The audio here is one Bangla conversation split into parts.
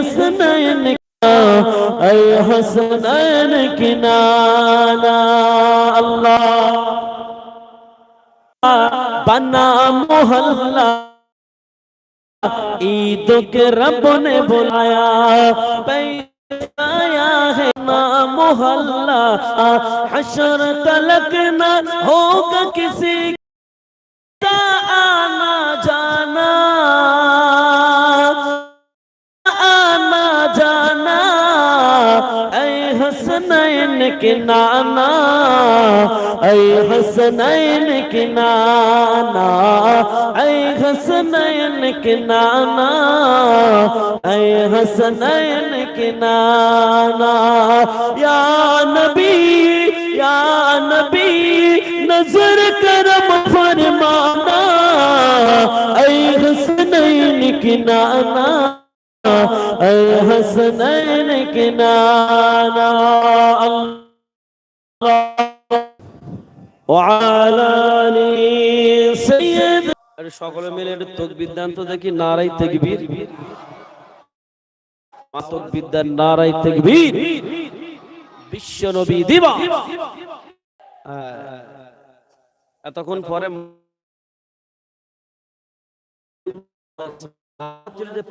حسنین کا اے حسنین کی نالا اللہ بنا محلہ عید کے رب نے بلایا پیسایا ہے ماں محلہ حشر تلکنا ہوگا के नाना ऐ हसनैन के नाना ऐ हसनैन के नाना ऐ हसनैन के नाना या नबी या नबी नजर करम फरमाना ऐ हसनैन के नाना ऐ हसनैन के সকলে মিলে দেখি নারাই তাকবীর। নারাই তাকবীর। বিশ্ব নবী দিবা হ্যাঁ, এতক্ষণ পরে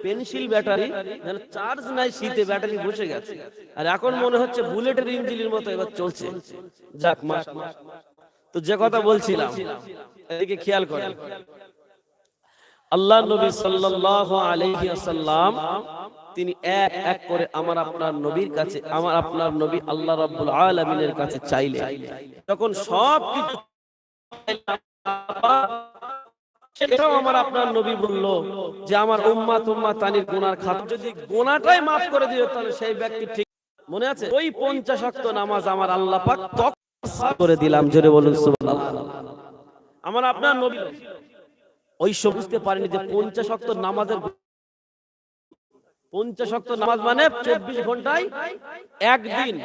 পেন্সিল ব্যাটারি চার্জ নাই শীতে ব্যাটারি বসে গেছে। আর এখন মনে হচ্ছে বুলেটের ইঞ্জিনের মতো এবার চলছে। যাক, মাস তো যে কথা বলছিলাম, এদিকে খেয়াল আল্লাহ নবী সাল্লাল্লাহু আলাইহি ওয়াসাল্লাম, তিনি এক এক করে আমার আপনার নবীর কাছে, আমার আপনার নবী আল্লাহ রাব্বুল আলামিনের কাছে চাইলেন। তখন সব কিছু সেটাও আমার আপনার নবী বলল যে আমার উম্মা তুম্মা তানির গুনার খাত যদি গুনাহটাই মাফ করে দিও, তাহলে সেই ব্যক্তি ঠিক মনে আছে? ওই পঞ্চাশ ওয়াক্ত নামাজ আমার আল্লাহ পাক তক করে দিলাম, জোরে বলুন আমার আপনার নবী ওই সব বুঝতে পারেনি যে পঞ্চাশ ওয়াক্ত নামাজের পঞ্চাশ ওয়াক্ত নামাজ মানে চব্বিশ ঘন্টায় একদিন।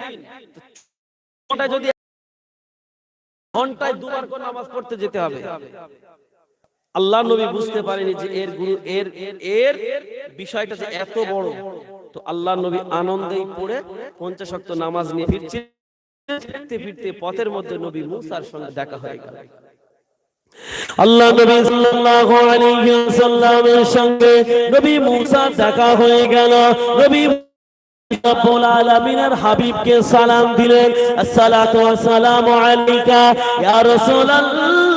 যদি ঘন্টায় দুবার করে নামাজ পড়তে যেতে হবে। আল্লাহ নবী বুঝতে পারেনি যে এর গুরু এর এর বিষয়টা যে এত বড়। তো আল্লাহ নবী আনন্দেই পড়ে পঞ্চাশ ওয়াক্ত নামাজ নিয়ে ফিরছে। ফিরতে ফিরতে পথের মধ্যে নবী মুসার সঙ্গে দেখা হয়ে গেল। আল্লাহ নবী সাল্লাল্লাহু আলাইহি ওয়াসাল্লামের সঙ্গে নবী মুসা দেখা হয়ে গেল। নবী রব্বুল আলামিনের হাবিবকে সালাম দিলেন। আসসালাতু ওয়াসসালামু আলাইকা ইয়া রাসূলুল্লাহ। ইয়া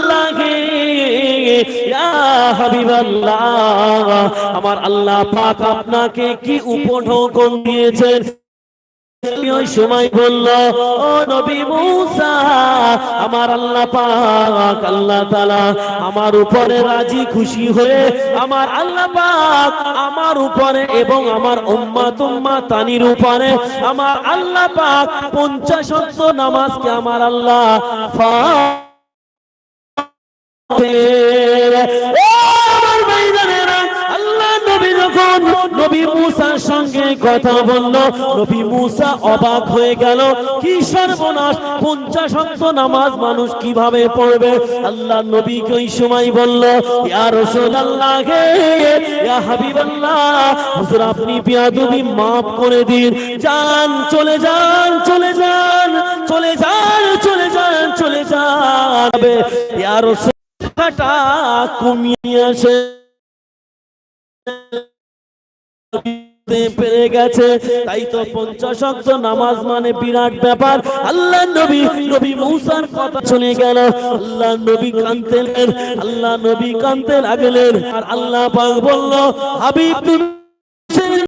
হাবিবাল্লাহ আমার আল্লাহ পাক আপনাকে কি উপঢৌকন দিয়েছেন? ওই সময় বলল, ও নবী মুসা, আমার আল্লাহ পাক, আল্লাহ তাআলা আমার উপরে রাজি খুশি হয়ে আমার আল্লাহ পাক আমার উপরে এবং আমার উম্মাত উম্মাত তানির উপরে আমার আল্লাহ পাক 50 ওয়াক্ত নামাজকে আমার আল্লাহ আল্লাহ নবী নবী আল্লাহ নবীকে ওই সময় বলল আপনি বিয়াদবি maaf করে দিন। যান, চলে যান চলে যান চলে যান চলে যান চলে যান। কাটা কমিয়ে পেরে গেছে। তাই তো পঞ্চাশ অক্ত নামাজ মানে বিরাট ব্যাপার। আল্লাহ নবী নবী মৌসার কথা শুনে গেল। আল্লাহ নবী কানতে আল্লাহ নবী কানতে লাগলেন। আর আল্লাহ পাক বলল, হাবিব, তুমি